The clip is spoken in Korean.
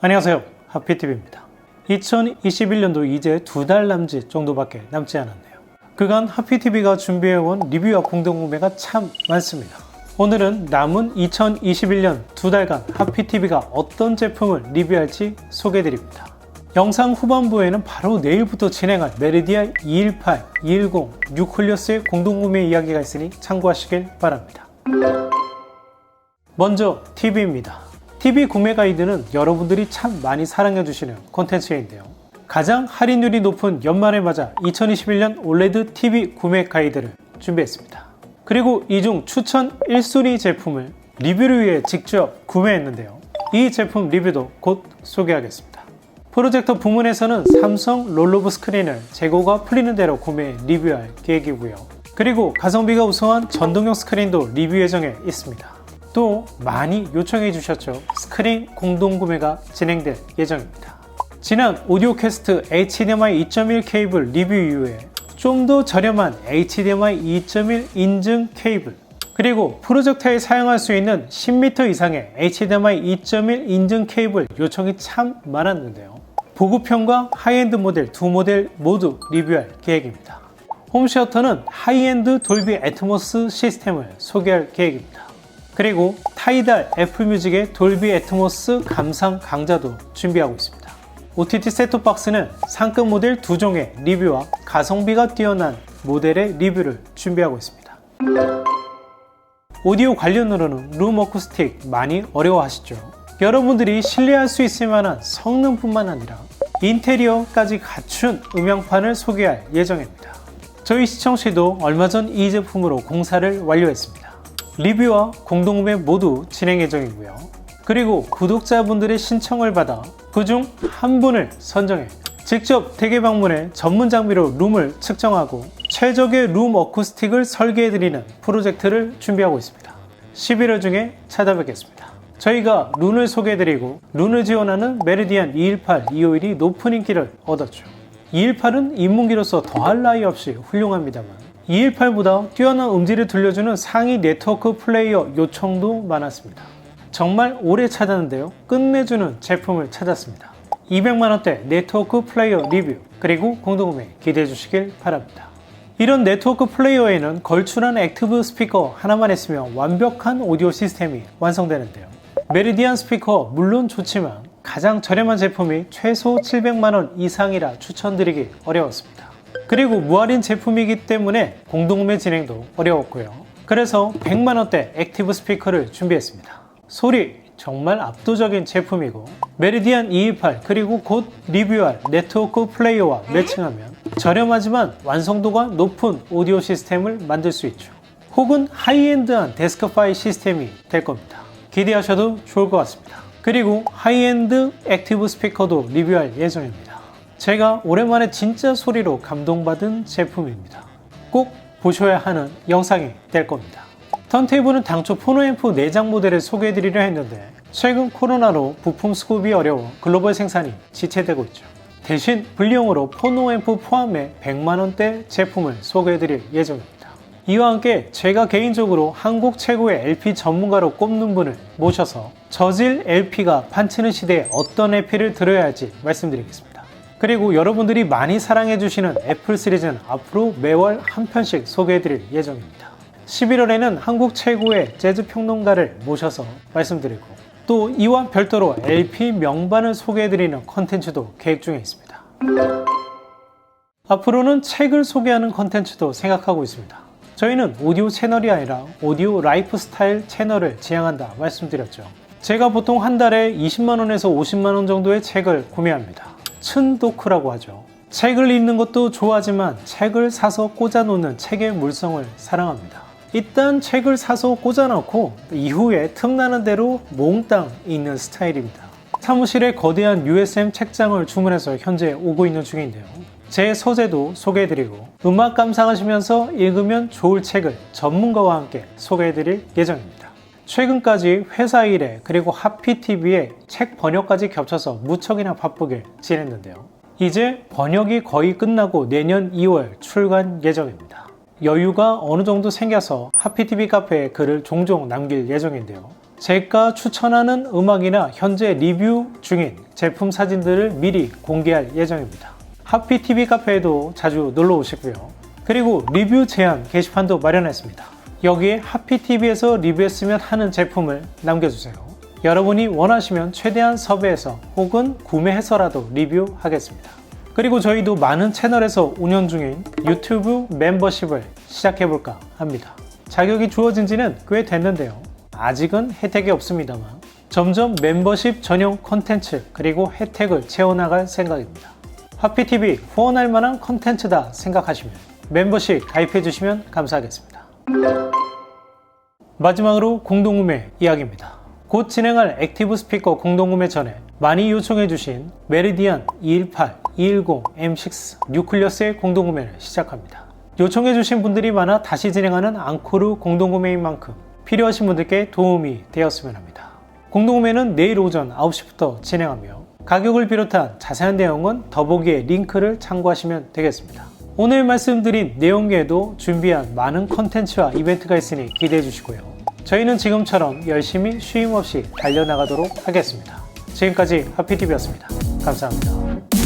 안녕하세요. 하피TV입니다. 2021년도 이제 두 달 남짓 정도밖에 남지 않았네요. 그간 하피TV가 준비해온 리뷰와 공동구매가 참 많습니다. 오늘은 남은 2021년 두 달간 하피TV가 어떤 제품을 리뷰할지 소개해드립니다. 영상 후반부에는 바로 내일부터 진행할 메리디아 218, 210, 뉴클리어스의 공동구매 이야기가 있으니 참고하시길 바랍니다. 먼저 TV입니다. TV 구매 가이드는 여러분들이 참 많이 사랑해주시는 콘텐츠인데요. 가장 할인율이 높은 연말을 맞아 2021년 올레드 TV 구매 가이드를 준비했습니다. 그리고 이 중 추천 1순위 제품을 리뷰를 위해 직접 구매했는데요. 이 제품 리뷰도 곧 소개하겠습니다. 프로젝터 부문에서는 삼성 롤러브 스크린을 재고가 풀리는 대로 구매 리뷰할 계획이고요. 그리고 가성비가 우수한 전동용 스크린도 리뷰 예정에 있습니다. 또 많이 요청해 주셨죠. 스크린 공동 구매가 진행될 예정입니다. 지난 오디오 캐스트 HDMI 2.1 케이블 리뷰 이후에 좀 더 저렴한 HDMI 2.1 인증 케이블 그리고 프로젝터에 사용할 수 있는 10m 이상의 HDMI 2.1 인증 케이블 요청이 참 많았는데요. 보급형과 하이엔드 모델 두 모델 모두 리뷰할 계획입니다. 홈시어터는 하이엔드 돌비 애트모스 시스템을 소개할 계획입니다. 그리고 타이달 애플뮤직의 돌비 애트모스 감상 강좌도 준비하고 있습니다. OTT 셋톱박스는 상급 모델 두 종의 리뷰와 가성비가 뛰어난 모델의 리뷰를 준비하고 있습니다. 오디오 관련으로는 룸 어쿠스틱 많이 어려워하시죠? 여러분들이 신뢰할 수 있을 만한 성능뿐만 아니라 인테리어까지 갖춘 음향판을 소개할 예정입니다. 저희 시청시도 얼마 전 이 제품으로 공사를 완료했습니다. 리뷰와 공동구매 모두 진행 예정이고요. 그리고 구독자분들의 신청을 받아 그중 한 분을 선정해 직접 대개 방문해 전문 장비로 룸을 측정하고 최적의 룸 어쿠스틱을 설계해드리는 프로젝트를 준비하고 있습니다. 11월 중에 찾아뵙겠습니다. 저희가 룬을 소개해드리고 룬을 지원하는 메르디안 218, 251이 높은 인기를 얻었죠. 218은 입문기로서 더할 나위 없이 훌륭합니다만 218보다 뛰어난 음질을 들려주는 상위 네트워크 플레이어 요청도 많았습니다. 정말 오래 찾았는데요. 끝내주는 제품을 찾았습니다. 200만원대 네트워크 플레이어 리뷰 그리고 공동구매 기대해 주시길 바랍니다. 이런 네트워크 플레이어에는 걸출한 액티브 스피커 하나만 있으면 완벽한 오디오 시스템이 완성되는데요. 메리디안 스피커 물론 좋지만 가장 저렴한 제품이 최소 700만원 이상이라 추천드리기 어려웠습니다. 그리고 무할인 제품이기 때문에 공동구매 진행도 어려웠고요. 그래서 100만원대 액티브 스피커를 준비했습니다. 소리 정말 압도적인 제품이고 메리디안 228 그리고 곧 리뷰할 네트워크 플레이어와 매칭하면 저렴하지만 완성도가 높은 오디오 시스템을 만들 수 있죠. 혹은 하이엔드한 데스크파이 시스템이 될 겁니다. 기대하셔도 좋을 것 같습니다. 그리고 하이엔드 액티브 스피커도 리뷰할 예정입니다. 제가 오랜만에 진짜 소리로 감동받은 제품입니다. 꼭 보셔야 하는 영상이 될 겁니다. 턴테이블은 당초 포노앰프 내장 모델을 소개해드리려 했는데 최근 코로나로 부품 수급이 어려워 글로벌 생산이 지체되고 있죠. 대신 분리용으로 포노앰프 포함해 100만원대 제품을 소개해드릴 예정입니다. 이와 함께 제가 개인적으로 한국 최고의 LP 전문가로 꼽는 분을 모셔서 저질 LP가 판치는 시대에 어떤 LP를 들어야 할지 말씀드리겠습니다. 그리고 여러분들이 많이 사랑해주시는 애플 시리즈는 앞으로 매월 한 편씩 소개해드릴 예정입니다. 11월에는 한국 최고의 재즈 평론가를 모셔서 말씀드리고 또 이와 별도로 LP 명반을 소개해드리는 컨텐츠도 계획 중에 있습니다. 앞으로는 책을 소개하는 컨텐츠도 생각하고 있습니다. 저희는 오디오 채널이 아니라 오디오 라이프 스타일 채널을 지향한다 말씀드렸죠. 제가 보통 한 달에 20만원에서 50만원 정도의 책을 구매합니다. 춘도크라고 하죠. 책을 읽는 것도 좋아하지만 책을 사서 꽂아놓는 책의 물성을 사랑합니다. 일단 책을 사서 꽂아놓고 이후에 틈나는 대로 몽땅 읽는 스타일입니다. 사무실에 거대한 USM 책장을 주문해서 현재 오고 있는 중인데요. 제 소재도 소개해드리고 음악 감상하시면서 읽으면 좋을 책을 전문가와 함께 소개해드릴 예정입니다. 최근까지 회사 일에 그리고 하피TV에 책 번역까지 겹쳐서 무척이나 바쁘게 지냈는데요. 이제 번역이 거의 끝나고 내년 2월 출간 예정입니다. 여유가 어느 정도 생겨서 하피TV 카페에 글을 종종 남길 예정인데요. 제가 추천하는 음악이나 현재 리뷰 중인 제품 사진들을 미리 공개할 예정입니다. 하피TV 카페에도 자주 놀러 오시고요. 그리고 리뷰 제안 게시판도 마련했습니다. 여기에 하피TV에서 리뷰했으면 하는 제품을 남겨주세요. 여러분이 원하시면 최대한 섭외해서 혹은 구매해서라도 리뷰하겠습니다. 그리고 저희도 많은 채널에서 운영 중인 유튜브 멤버십을 시작해볼까 합니다. 자격이 주어진 지는 꽤 됐는데요. 아직은 혜택이 없습니다만 점점 멤버십 전용 콘텐츠 그리고 혜택을 채워나갈 생각입니다. 하피TV 후원할 만한 콘텐츠다 생각하시면 멤버십 가입해주시면 감사하겠습니다. 마지막으로 공동구매 이야기입니다. 곧 진행할 액티브 스피커 공동구매 전에 많이 요청해주신 메리디안 218, 210, M6 뉴클리어스의 공동구매를 시작합니다. 요청해주신 분들이 많아 다시 진행하는 앙코르 공동구매인 만큼 필요하신 분들께 도움이 되었으면 합니다. 공동구매는 내일 오전 9시부터 진행하며 가격을 비롯한 자세한 내용은 더보기에 링크를 참고하시면 되겠습니다. 오늘 말씀드린 내용 외에도 준비한 많은 컨텐츠와 이벤트가 있으니 기대해 주시고요. 저희는 지금처럼 열심히 쉼 없이 달려나가도록 하겠습니다. 지금까지 하피TV였습니다. 감사합니다.